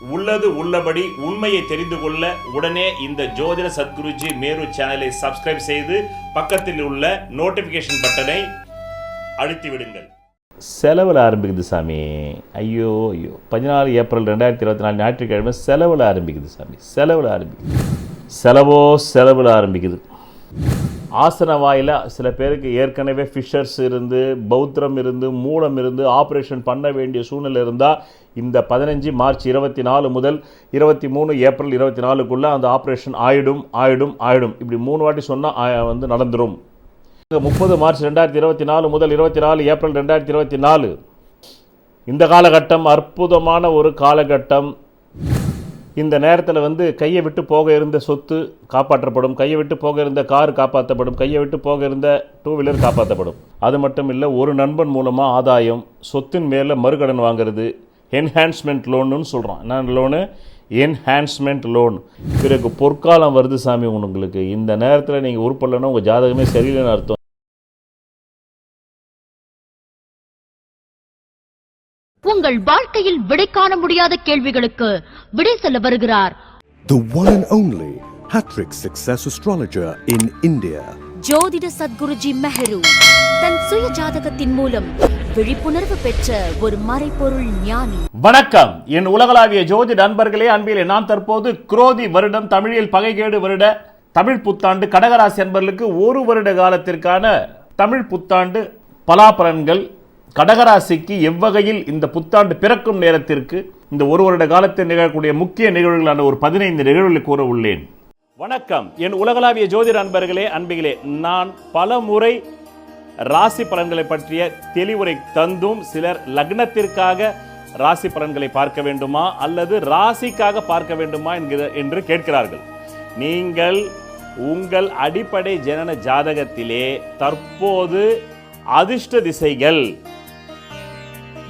உள்ளது உள்ளபடி உண்மையை தெரிந்து கொள்ள உடனே இந்த ஜோதிட சத்குருஜி மேரு சேனலை சப்ஸ்கிரைப் செய்து பக்கத்தில் உள்ள நோட்டிபிகேஷன் பட்டனை அழுத்தி விடுங்கள். செலவில் ஆரம்பிக்குது சாமி. ஐயோ ஐயோ. பதினாலு ஏப்ரல் ரெண்டாயிரத்தி இருபத்தி நாலு ஞாயிற்றுக்கிழமை செலவில் ஆரம்பிக்குது சாமி. செலவில் ஆரம்பிக்குது. செலவோ செலவில் ஆரம்பிக்குது. ஆசன வாயில் சில பேருக்கு ஏற்கனவே ஃபிஷர்ஸ் இருந்து பௌத்திரம் இருந்து மூலம் இருந்து ஆப்ரேஷன் பண்ண வேண்டிய சூழ்நிலை இருந்தால் இந்த பதினஞ்சு மார்ச் இருபத்தி நாலு முதல் இருபத்தி மூணு ஏப்ரல் இருபத்தி நாலுக்குள்ளே அந்த ஆப்ரேஷன் ஆயிடும் ஆயிடும் ஆயிடும். இப்படி மூணு வாட்டி சொன்னால் வந்து நடந்துடும் முப்பது மார்ச் ரெண்டாயிரத்தி இருபத்தி நாலு முதல் இருபத்தி நாலு ஏப்ரல் ரெண்டாயிரத்தி இருபத்தி நாலு. இந்த காலகட்டம் அற்புதமான ஒரு காலகட்டம். இந்த நேரத்தில் வந்து கையை விட்டு போக இருந்த சொத்து காப்பாற்றப்படும் கையை விட்டு போக இருந்த கார் காப்பாற்றப்படும் கையை விட்டு போக இருந்த டூ வீலர் காப்பாற்றப்படும் அது மட்டும் இல்லை ஒரு நண்பன் மூலமாக ஆதாயம் சொத்தின் மேலே மறுகடன் வாங்குறது என்ஹான்ஸ்மெண்ட் லோன்னு சொல்கிறான் என்ன லோனு என்ஹான்ஸ்மெண்ட் லோன் பிறகு பொற்காலம் வருது சாமி உங்களுக்கு. இந்த நேரத்தில் நீங்கள் உருப்படலைன்னா உங்கள் ஜாதகமே சரியில்லைன்னு அர்த்தம். உங்கள் வாழ்க்கையில் விடை காண முடியாத கேள்விகளுக்கு விடை சொல்ல வருகிறார். The one and only Hattrick Success Astrologer in India. ஜோதிட சத்குருஜி மெஹரு தன் சுய ஜாதகத்தின் மூலம் விழிப்புணர்வு பெற்ற ஒரு மறைபொருள் ஞானி. வணக்கம். என் உலகளாவிய ஜோதி நண்பர்களே அன்பிலே நான் தற்போது குரோதி வருடம் தமிழில் பகைகேடு வருட தமிழ் புத்தாண்டு கடகராசி அன்பர்களுக்கு ஒரு வருட காலத்திற்கான தமிழ் புத்தாண்டு பலாபலன்கள் கடகராசிக்கு எவ்வகையில் இந்த புத்தாண்டு பிறக்கும் நேரத்திற்கு இந்த ஒரு வருட காலத்தில் நிகழக்கூடிய முக்கிய நிகழ்வுகளான ஒரு பதினைந்து நிகழ்வுகளை கூற உள்ளேன். வணக்கம். என் உலகளாவிய ஜோதிட அன்பர்களே அன்பிகளே நான் பல முறை ராசி பலன்களை பற்றிய தெளிவுரை தந்தும் சிலர் லக்னத்திற்காக ராசி பலன்களை பார்க்க வேண்டுமா அல்லது ராசிக்காக பார்க்க வேண்டுமா என்கிற என்று கேட்கிறார்கள். நீங்கள் உங்கள் அடிப்படை ஜனன ஜாதகத்திலே தற்போது அதிர்ஷ்ட திசைகள்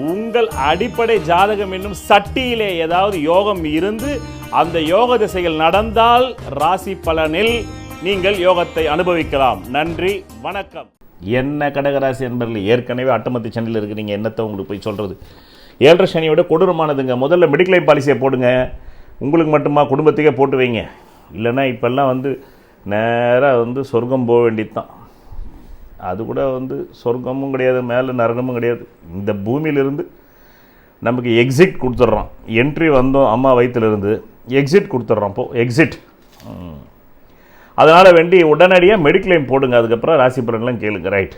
உங்கள் அடிப்படை ஜாதகம் என்னும் சட்டியிலே ஏதாவது யோகம் இருந்து அந்த யோக திசைகள் நடந்தால் ராசி பலனில் நீங்கள் யோகத்தை அனுபவிக்கலாம். நன்றி வணக்கம். என்ன கடகராசி என்பதில் ஏற்கனவே அட்டமத்தி சண்டையில் இருக்கிறீங்க என்னத்தை உங்களுக்கு போய் சொல்கிறது ஏழரை சனியோட கொடூரமானதுங்க. முதல்ல மெடிக்ளைம் பாலிசியை போடுங்க. உங்களுக்கு மட்டுமா குடும்பத்துக்கே போட்டு வைங்க. இல்லைன்னா இப்போல்லாம் வந்து நேராக வந்து சொர்க்கம் போக வேண்டியது தான் அது கூட வந்து சொர்க்கமும் கிடையாது மேலே நரகமும் கிடையாது. இந்த பூமியிலிருந்து நமக்கு எக்ஸிட் கொடுத்துட்றோம் என்ட்ரி வந்தோம் அம்மா வயிற்றுலேருந்து எக்ஸிட் கொடுத்துட்றோம் இப்போது எக்ஸிட் அதனால் வேண்டி உடனடியாக மெடிக்ளைம் போடுங்க. அதுக்கப்புறம் ராசி பலன்லாம் கேளுங்க. ரைட்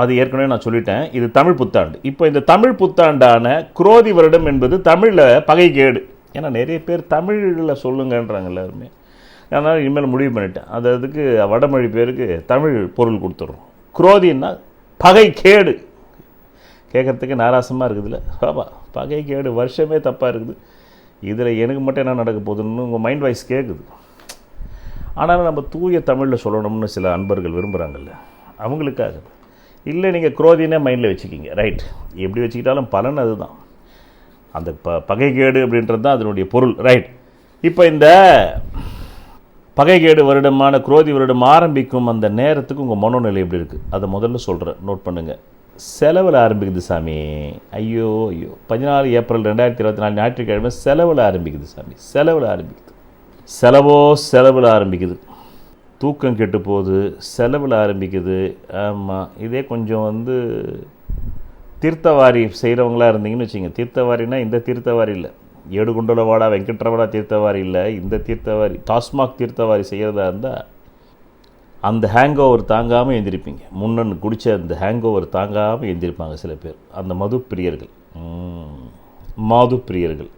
அது ஏற்கனவே நான் சொல்லிட்டேன். இது தமிழ் புத்தாண்டு. இப்போ இந்த தமிழ் புத்தாண்டான குரோதி வருடம் என்பது தமிழில் பகைகேடு. ஏன்னா நிறைய பேர் தமிழில் சொல்லுங்கன்றாங்க எல்லாருமே. அதனால் இனிமேல் முடிவு பண்ணிட்டேன். அது அதுக்கு வடமொழி பேருக்கு தமிழ் பொருள் கொடுத்துட்றோம். குரோதின்னா பகை கேடு. கேட்குறதுக்கு நாராசமாக இருக்குதுல்ல. பாபா பகை கேடு வருஷமே தப்பாக இருக்குது. இதில் எனக்கு மட்டும் என்ன நடக்க போகுதுன்னு உங்கள் மைண்ட் வாய்ஸ் கேட்குது ஆனாலும் நம்ம தூய தமிழில் சொல்லணும்னு சில அன்பர்கள் விரும்புகிறாங்கல்ல அவங்களுக்காக. இல்லை நீங்கள் குரோதினே மைண்டில் வச்சுக்கிங்க. ரைட் எப்படி வச்சுக்கிட்டாலும் பலன் அதுதான். அந்த ப பகைகேடு அப்படின்றது தான் அதனுடைய பொருள். ரைட் இப்போ இந்த பகைகேடு வருடமான குரோதி வருடம் ஆரம்பிக்கும் அந்த நேரத்துக்கு உங்கள் மனோநிலை எப்படி இருக்குது அதை முதல்ல சொல்கிறேன் நோட் பண்ணுங்கள் செலவில் ஆரம்பிக்குது சாமி. ஐயோ ஐயோ. பதினாலு ஏப்ரல் ரெண்டாயிரத்தி இருபத்தி நாலு ஞாயிற்றுக்கிழமை செலவில் ஆரம்பிக்குது சாமி. செலவில் ஆரம்பிக்குது. செலவோ செலவில் ஆரம்பிக்குது. தூக்கம் கெட்டு போகுது. செலவில் ஆரம்பிக்குது. ஆமாம் இதே கொஞ்சம் வந்து தீர்த்தவாரி செய்கிறவங்களா இருந்தீங்கன்னு வச்சுங்க தீர்த்தவாரினா இந்த தீர்த்தவாரி இல்லை. ஏடுகுண்டலவாடா வெங்கட்ரமணா தீர்த்தவாரி இல்லை இந்த தீர்த்தவாரி டாஸ்மாக் தீர்த்தவாரி செய்கிறதா இருந்தால் அந்த ஹேங் ஓவர் தாங்காமல் எழுந்திருப்பீங்க முன்னன் குடித்த அந்த ஹேங் ஓவர் தாங்காமல் எழுந்திருப்பாங்க சில பேர். அந்த மது பிரியர்கள். மாது பிரியர்கள்.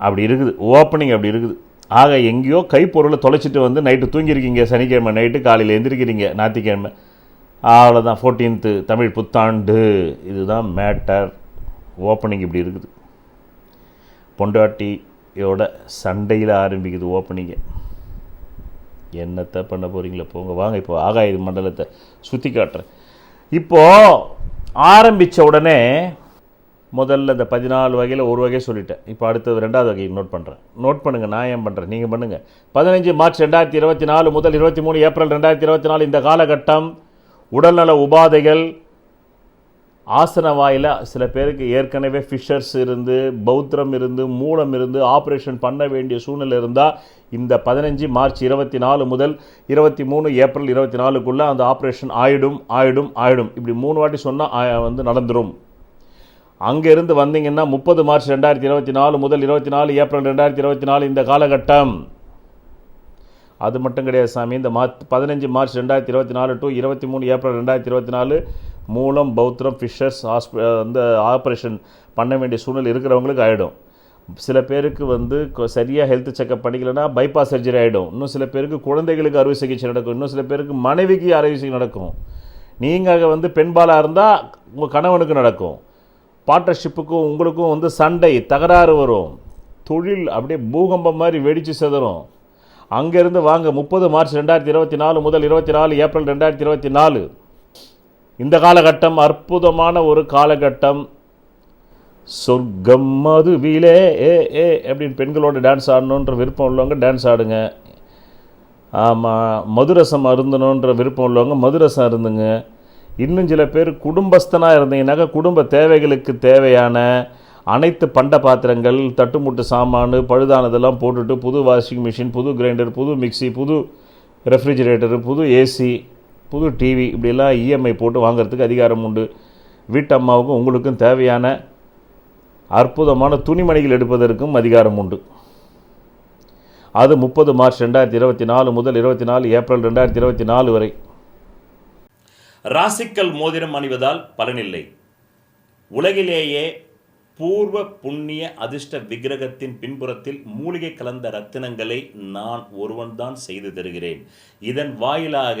அப்படி இருக்குது. ஓப்பனிங் அப்படி இருக்குது. ஆக எங்கேயோ கைப்பொருளை தொலைச்சிட்டு வந்து நைட்டு தூங்கியிருக்கீங்க. சனிக்கிழமை நைட்டு காலையில் எழுந்திருக்கிறீங்க ஞாயிற்றுக்கிழமை. அவ்வளோதான் ஃபோர்டீன்த்து தமிழ் புத்தாண்டு. இதுதான் மேட்டர் ஓப்பனிங் இப்படி இருக்குது. பொண்டாட்டியோட சண்டையில் ஆரம்பிக்குது ஓப்பனிங்கு என்னத்தை பண்ண போகிறீங்களா போங்க வாங்க இப்போ ஆகாய மண்டலத்தை சுற்றி காட்டுறேன். இப்போது ஆரம்பித்த உடனே முதல்ல இந்த பதினாலு வகையில் ஒரு வகையை சொல்லிட்டேன். இப்போ அடுத்தது ரெண்டாவது வகையை நோட் பண்ணுறேன் நோட் பண்ணுங்கள் நான் ஏன் பண்ணுறேன் நீங்கள் பண்ணுங்கள் பதினஞ்சு மார்ச் ரெண்டாயிரத்தி இருபத்தி நாலு முதல் இருபத்தி மூணு ஏப்ரல் ரெண்டாயிரத்தி இருபத்தி நாலு இந்த காலகட்டம் உடல்நல உபாதைகள் ஆசன வாயில் சில பேருக்கு ஏற்கனவே ஃபிஷர்ஸ் இருந்து பௌத்திரம் இருந்து மூலம் இருந்து ஆப்ரேஷன் பண்ண வேண்டிய சூழ்நிலை இருந்தால் இந்த பதினஞ்சு மார்ச் இருபத்தி நாலு முதல் இருபத்தி மூணு ஏப்ரல் இருபத்தி நாலுக்குள்ளே அந்த ஆப்ரேஷன் ஆயிடும் ஆயிடும் ஆயிடும். இப்படி மூணு வாட்டி சொன்னால் வந்து நடந்துடும் அங்கேருந்து வந்தீங்கன்னா முப்பது மார்ச் ரெண்டாயிரத்தி இருபத்தி நாலு முதல் இருபத்தி நாலு ஏப்ரல் ரெண்டாயிரத்தி இருபத்தி நாலு இந்த காலகட்டம். அது மட்டும் கிடையாது சாமி. இந்த மா பதினஞ்சு மார்ச் ரெண்டாயிரத்தி இருபத்தி நாலு டு இருபத்தி மூணு ஏப்ரல் ரெண்டாயிரத்தி இருபத்தி நாலு மூலம் பௌத்திரம் ஃபிஷர்ஸ் ஹாஸ்பி வந்து ஆப்ரேஷன் பண்ண வேண்டிய சூழ்நிலை இருக்கிறவங்களுக்கு ஆகிடும் சில பேருக்கு வந்து சரியாக ஹெல்த் செக்கப் பண்ணிக்கலன்னா பைபாஸ் சர்ஜரி ஆகிடும் இன்னும் சில பேருக்கு குழந்தைகளுக்கு அறுவை சிகிச்சை நடக்கும். இன்னும் சில பேருக்கு மனைவிக்கு அறுவை சிகிச்சை நடக்கும். நீங்கள் வந்து பெண்பாலாக இருந்தால் உங்கள் கணவனுக்கு நடக்கும். பார்ட்னர்ஷிப்புக்கும் உங்களுக்கும் வந்து சண்டை தகராறு வரும். தொழில் அப்படியே பூகம்பம் மாதிரி வெடித்து செதறும். அங்கேருந்து வாங்க முப்பது மார்ச் ரெண்டாயிரத்தி இருபத்தி நாலு முதல் இருபத்தி நாலு ஏப்ரல் ரெண்டாயிரத்தி இருபத்தி நாலு. இந்த காலகட்டம் அற்புதமான ஒரு காலகட்டம். சொர்க்கம் மதுவிலே ஏ ஏ அப்படின்னு பெண்களோட டான்ஸ் ஆடணுன்ற விருப்பம் உள்ளவங்க டான்ஸ் ஆடுங்க. ஆமாம் மதுரசம் அருந்தணுன்ற விருப்பம் உள்ளவங்க மதுரசம் அருந்துங்க. இன்னும் சில பேர் குடும்பஸ்தனாக இருந்தீங்கன்னாக்கா குடும்ப தேவைகளுக்கு தேவையான அனைத்து பண்ட பாத்திரங்கள் தட்டுமுட்டு சாமான் பழுதானதெல்லாம் போட்டுட்டு புது வாஷிங் மிஷின் புது கிரைண்டர் புது மிக்ஸி புது ரெஃப்ரிஜிரேட்டரு புது ஏசி புது டிவி இப்படிலாம் இஎம்ஐ போட்டு வாங்கிறதுக்கு அதிகாரம் உண்டு. வீட்டம்மாவுக்கும் உங்களுக்கும் தேவையான அற்புதமான துணிமணிகள் எடுப்பதற்கும் அதிகாரம் உண்டு. அது முப்பது மார்ச் ரெண்டாயிரத்தி இருபத்தி நாலு முதல் இருபத்தி நாலு ஏப்ரல் ரெண்டாயிரத்தி இருபத்தி நாலு வரை. ராசிக்கல் மோதிரம் அணிவதால் பலனில்லை. உலகிலேயே பூர்வ புண்ணிய அதிர்ஷ்ட விக்கிரகத்தின் பின்புறத்தில் மூலிகை கலந்த ரத்தினங்களை நான் ஒருவன்தான் செய்து தருகிறேன். இதன் வாயிலாக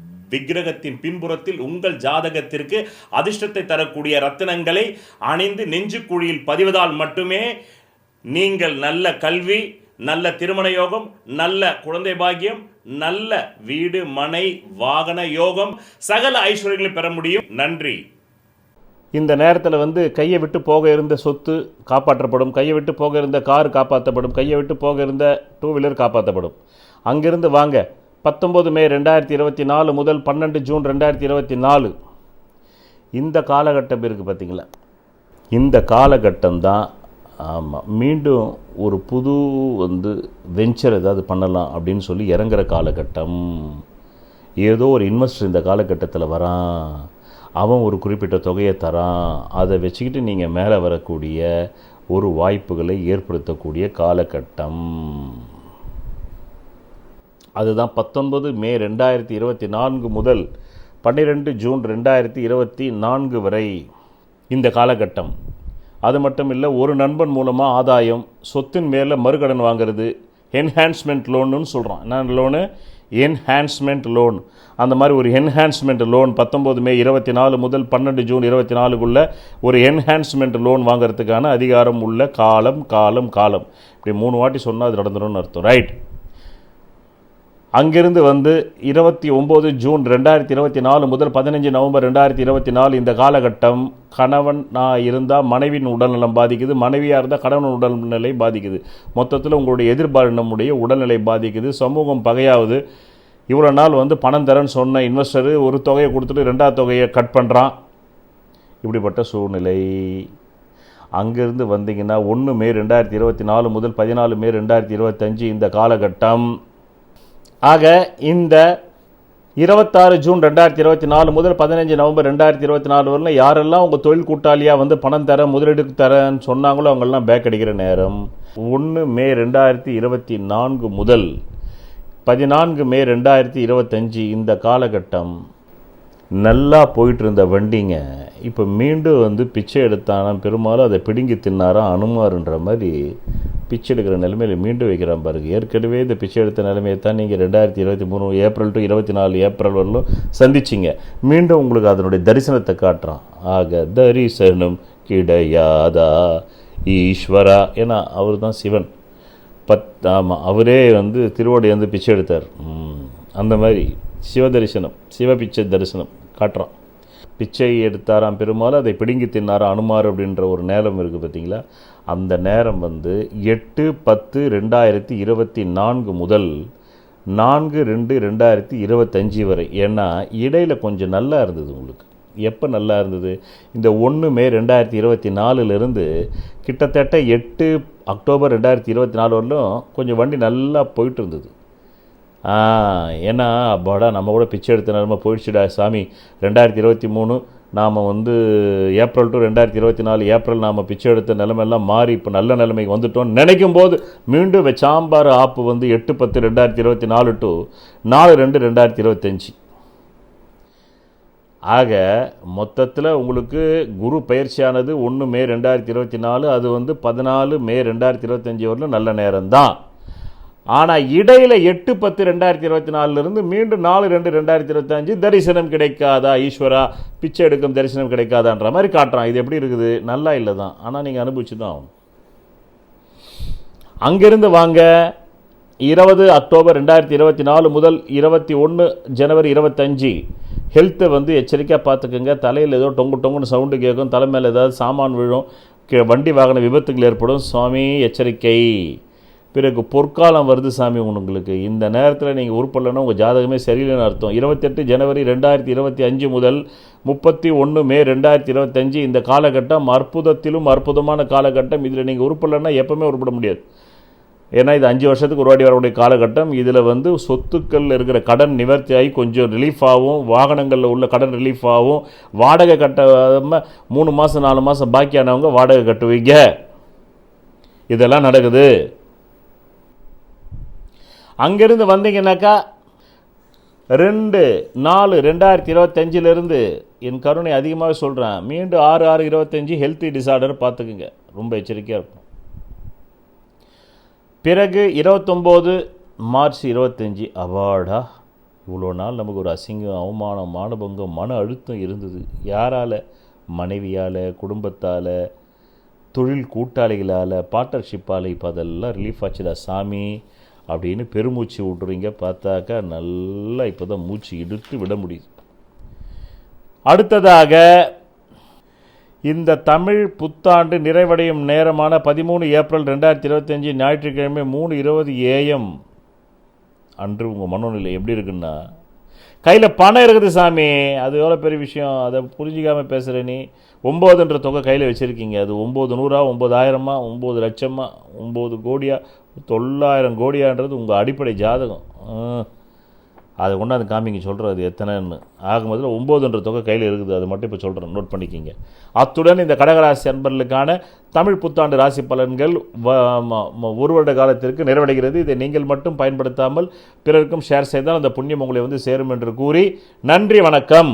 விக்கிரகத்தின் பின்புறத்தில் உங்கள் ஜாதகத்திற்கு அதிர்ஷ்டத்தை தரக்கூடிய ரத்தினங்களை அணிந்து நெஞ்சுக்குழியில் பதிவதால் மட்டுமே நீங்கள் நல்ல கல்வி நல்ல திருமண யோகம் நல்ல குழந்தை பாக்கியம் நல்ல வீடு மனை வாகன யோகம் சகல ஐஸ்வர்யங்களை பெற முடியும். நன்றி. இந்த நேரத்தில் வந்து கையை விட்டு போக இருந்த சொத்து காப்பாற்றப்படும் கையை விட்டு போக இருந்த கார் காப்பாற்றப்படும் கையை விட்டு போக இருந்த டூ வீலர் காப்பாற்றப்படும். அங்கிருந்து வாங்க. பத்தொம்பது மே ரெண்டாயிரத்தி இருபத்தி நாலு முதல் பன்னெண்டு ஜூன் ரெண்டாயிரத்தி இருபத்தி நாலு. இந்த காலகட்டம் இருக்குது பார்த்திங்களா? இந்த காலகட்டம் தான் ஆமாம் மீண்டும் ஒரு புது வந்து வெஞ்சர் ஏதாவது பண்ணலாம் அப்படின்னு சொல்லி இறங்குற காலகட்டம். ஏதோ ஒரு இன்வெஸ்டர் இந்த காலகட்டத்தில் வரான் அவன் ஒரு குறிப்பிட்ட தொகையை தரான். அதை வச்சுக்கிட்டு நீங்கள் மேலே வரக்கூடிய ஒரு வாய்ப்புகளை ஏற்படுத்தக்கூடிய காலகட்டம். அதுதான் பத்தொன்பது மே ரெண்டாயிரத்தி இருபத்தி நான்கு முதல் பன்னிரெண்டு ஜூன் ரெண்டாயிரத்தி இருபத்தி நான்கு வரை. இந்த காலகட்டம். அது மட்டும் இல்லை ஒரு நண்பன் மூலமாக ஆதாயம் சொத்தின் மேலே மறுகடன் வாங்குறது என்ஹான்ஸ்மெண்ட் லோனுன்னு சொல்கிறான் என்ன லோனு என்ஹான்ஸ்மெண்ட் லோன் அந்த மாதிரி ஒரு என்ஹான்ஸ்மெண்ட் லோன் பத்தொம்போது மே இருபத்தி நாலு முதல் பன்னெண்டு ஜூன் இருபத்தி நாலுக்குள்ளே ஒரு என்ஹான்ஸ்மெண்ட் லோன் வாங்குறதுக்கான அதிகாரம் உள்ள காலம் காலம் காலம். இப்படி மூணு வாட்டி சொன்னால் அது நடந்துடும் அர்த்தம். ரைட் அங்கிருந்து வந்து இருபத்தி ஒம்பது ஜூன் ரெண்டாயிரத்தி இருபத்தி நாலு முதல் பதினஞ்சு நவம்பர் ரெண்டாயிரத்தி இருபத்தி நாலு இந்த காலகட்டம் கணவன் நான் இருந்தால் மனைவியின் உடல்நலம் பாதிக்குது மனைவியாக இருந்தால் கணவன் உடல்நிலை பாதிக்குது. மொத்தத்தில் உங்களுடைய எதிர்பாலினமுடைய உடல்நிலை பாதிக்குது. சமூகம் பகையாவது. இவ்வளோ நாள் வந்து பணம் தரேன்னு சொன்ன இன்வெஸ்டரு ஒரு தொகையை கொடுத்துட்டு ரெண்டாவது தொகையை கட் பண்ணுறான் இப்படிப்பட்ட சூழ்நிலை. அங்கேருந்து வந்தீங்கன்னா ஒன்று மே ரெண்டாயிரத்தி இருபத்தி நாலு முதல் பதினாலு மே ரெண்டாயிரத்தி இருபத்தஞ்சு இந்த காலகட்டம். ஆக இந்த இருபத்தாறு ஜூன் ரெண்டாயிரத்தி இருபத்தி நாலு முதல் பதினஞ்சு நவம்பர் ரெண்டாயிரத்தி இருபத்தி நாலு வரலாம் யாரெல்லாம் உங்கள் தொழில் கூட்டாளியாக வந்து பணம் தர முதலீடுக்கு தரேன்னு சொன்னாங்களோ அவங்கெல்லாம் பேக் அடிக்கிற நேரம். ஒன்று மே ரெண்டாயிரத்தி இருபத்தி நான்கு முதல் பதினான்கு மே ரெண்டாயிரத்தி இருபத்தஞ்சி இந்த காலகட்டம் நல்லா போயிட்டு இருந்த வண்டிங்க. இப்போ மீண்டும் வந்து பிச்சை எடுத்தானா பெரும்பாலும் அதை பிடுங்கி தின்னாரா அனுமாருன்ற மாதிரி பிச்சை எடுக்கிற நிலைமையில் மீண்டும் வைக்கிறான் பாருங்க. ஏற்கனவே இந்த பிச்சை எடுத்த நிலைமையை தான் நீங்கள் ரெண்டாயிரத்தி இருபத்தி மூணு ஏப்ரல் டு இருபத்தி நாலு ஏப்ரல் வரலும் சந்திச்சிங்க. மீண்டும் உங்களுக்கு அதனுடைய தரிசனத்தை காட்டுறான். ஆக தரிசனம் கிடையாதா? ஈஸ்வரா ஏன்னா அவர் தான் சிவன். பத் ஆமாம் அவரே வந்து திருவோடை வந்து பிச்சை எடுத்தார். அந்த மாதிரி சிவ தரிசனம் சிவ பிச்சை தரிசனம் காட்டுறான். பிச்சை எடுத்தாராம் பெருமாள் அதை பிடுங்கி தின்னாராம் அனுமார் அப்படின்ற ஒரு நேரம் இருக்குது பார்த்தீங்களா? அந்த நேரம் வந்து எட்டு பத்து ரெண்டாயிரத்தி இருபத்தி நான்கு முதல் நான்கு ரெண்டு ரெண்டாயிரத்தி இருபத்தஞ்சி வரை. ஏன்னா இடையில கொஞ்சம் நல்லா இருந்தது உங்களுக்கு. எப்போ நல்லா இருந்தது? இந்த ஒன்று மே ரெண்டாயிரத்தி இருபத்தி நாலுலேருந்து கிட்டத்தட்ட எட்டு அக்டோபர் ரெண்டாயிரத்தி இருபத்தி நாலு வரலும் கொஞ்சம் வண்டி நல்லா போயிட்டு இருந்தது. ஏன்னா அப்பாடா நம்ம கூட பிச்சை எடுத்த நிலமை போயிடுச்சுடா சாமி. ரெண்டாயிரத்தி இருபத்தி மூணு நாம் வந்து ஏப்ரல் டு ரெண்டாயிரத்தி இருபத்தி நாலு ஏப்ரல் நாம் பிச்சை எடுத்த நிலைமையெல்லாம் மாறி இப்போ நல்ல நிலைமைக்கு வந்துட்டோம் நினைக்கும் போது மீண்டும் சாம்பார் ஆப்பு வந்து எட்டு பத்து ரெண்டாயிரத்தி இருபத்தி நாலு டு நாலு ரெண்டு ரெண்டாயிரத்தி இருபத்தஞ்சி ஆக மொத்தத்தில் உங்களுக்கு குரு பயிற்சியானது ஒன்று மே ரெண்டாயிரத்தி இருபத்தி நாலு அது வந்து பதினாலு மே ரெண்டாயிரத்தி இருபத்தஞ்சி வரலும் நல்ல நேரம்தான். ஆனால் இடையில எட்டு பத்து ரெண்டாயிரத்தி இருபத்தி நாலுலேருந்து மீண்டும் நாலு ரெண்டு ரெண்டாயிரத்தி இருபத்தஞ்சு தரிசனம் கிடைக்காதா ஈஸ்வரா? பிச்சை எடுக்கும் தரிசனம் கிடைக்காதான்ற மாதிரி காட்டுறான். இது எப்படி இருக்குது? நல்லா இல்லை தான் ஆனால் நீங்கள் அனுபவிச்சு தான் ஆகணும். அங்கிருந்து வாங்க. இருபது அக்டோபர் ரெண்டாயிரத்தி இருபத்தி நாலு முதல் இருபத்தி ஒன்று ஜனவரி இருபத்தஞ்சி. ஹெல்த்தை வந்து எச்சரிக்கையாக பார்த்துக்குங்க தலையில் ஏதோ டொங்கு டொங்குன்னு சவுண்டு கேட்கும். தலை மேலே ஏதாவது சாமான் விழும். வண்டி வாகன விபத்துகள் ஏற்படும். சுவாமி எச்சரிக்கை. பிறகு பொற்காலம் வருது சாமி உங்களுக்கு. இந்த நேரத்தில் நீங்கள் உருப்படலைன்னா உங்கள் ஜாதகமே சரியில்லைன்னு அர்த்தம். இருபத்தெட்டு ஜனவரி ரெண்டாயிரத்தி இருபத்தி அஞ்சு முதல் முப்பத்தி ஒன்று மே ரெண்டாயிரத்தி இருபத்தஞ்சு இந்த காலகட்டம் அற்புதத்திலும் அற்புதமான காலகட்டம். இதில் நீங்கள் உருப்படலைன்னா எப்போவுமே உருப்பட முடியாது. ஏன்னா இது அஞ்சு வருஷத்துக்கு ஒரு வாட்டி வரக்கூடிய காலகட்டம். இதில் வந்து சொத்துக்கள் இருக்கிற கடன் நிவர்த்தி ஆகி கொஞ்சம் ரிலீஃப் ஆகும். வாகனங்களில் உள்ள கடன் ரிலீஃப் ஆகும். வாடகை கட்டாமல் மூணு மாதம் நாலு மாதம் பாக்கியானவங்க வாடகை கட்டுவீங்க. இதெல்லாம் நடக்குது. அங்கேருந்து வந்தீங்கன்னாக்கா ரெண்டு நாலு ரெண்டாயிரத்தி இருபத்தஞ்சிலேருந்து என் கருணை அதிகமாக சொல்கிறேன் மீண்டும் ஆறு ஆறு இருபத்தஞ்சி ஹெல்த்தி டிசார்டர் பார்த்துக்குங்க. ரொம்ப எச்சரிக்கையாக இருக்கும் பிறகு இருபத்தொம்போது மார்ச் இருபத்தஞ்சி அவார்டா இவ்வளோ நாள் நமக்கு ஒரு அசிங்கம் அவமானம் மானபங்கம் மன அழுத்தம் இருந்தது. யாரால்? மனைவியால் குடும்பத்தால் தொழில் கூட்டாளிகளால் பார்ட்னர்ஷிப்பால் இப்போ அதெல்லாம் ரிலீஃப் ஆச்சுடா சாமி. அப்படின்னு பெருமூச்சு விட்றீங்க பார்த்தாக்கா நல்லா இப்போ தான் மூச்சு இழுத்து விட முடியுது. அடுத்ததாக இந்த தமிழ் புத்தாண்டு நிறைவடையும் நேரமான பதிமூணு ஏப்ரல் ரெண்டாயிரத்தி இருபத்தஞ்சி ஞாயிற்றுக்கிழமை மூணு இருபது ஏஎம் அன்று உங்கள் மனோநிலை எப்படி இருக்குன்னா கையில் பணம் இருக்குது சாமி அது எவ்வளோ பெரிய விஷயம் அதை புரிஞ்சிக்காமல் பேசுகிற நீ. ஒம்போதுன்ற தொகை கையில் வச்சுருக்கீங்க. அது ஒம்பது நூறா ஒம்பதாயிரமா ஒம்பது லட்சமா ஒம்பது கோடியா தொள்ளாயிரம் கோடியான்றது உங்கள் அடிப்படை ஜாதகம். அதை கொண்டாந்து காமிங்க சொல்கிறது எத்தனைன்னு. ஆக முதல்ல ஒம்போதுன்ற தொகை கையில் இருக்குது அது மட்டும் இப்போ சொல்கிறேன் நோட் பண்ணிக்கிங்க. அத்துடன் இந்த கடகராசி அன்பர்களுக்கான தமிழ் புத்தாண்டு ராசி பலன்கள் ஒரு வருட காலத்திற்கு நிறைவடைகிறது. இதை நீங்கள் மட்டும் பயன்படுத்தாமல் பிறருக்கும் ஷேர் செய்தால் அந்த புண்ணியம் உங்களை வந்து சேரும் என்று கூறி நன்றி வணக்கம்.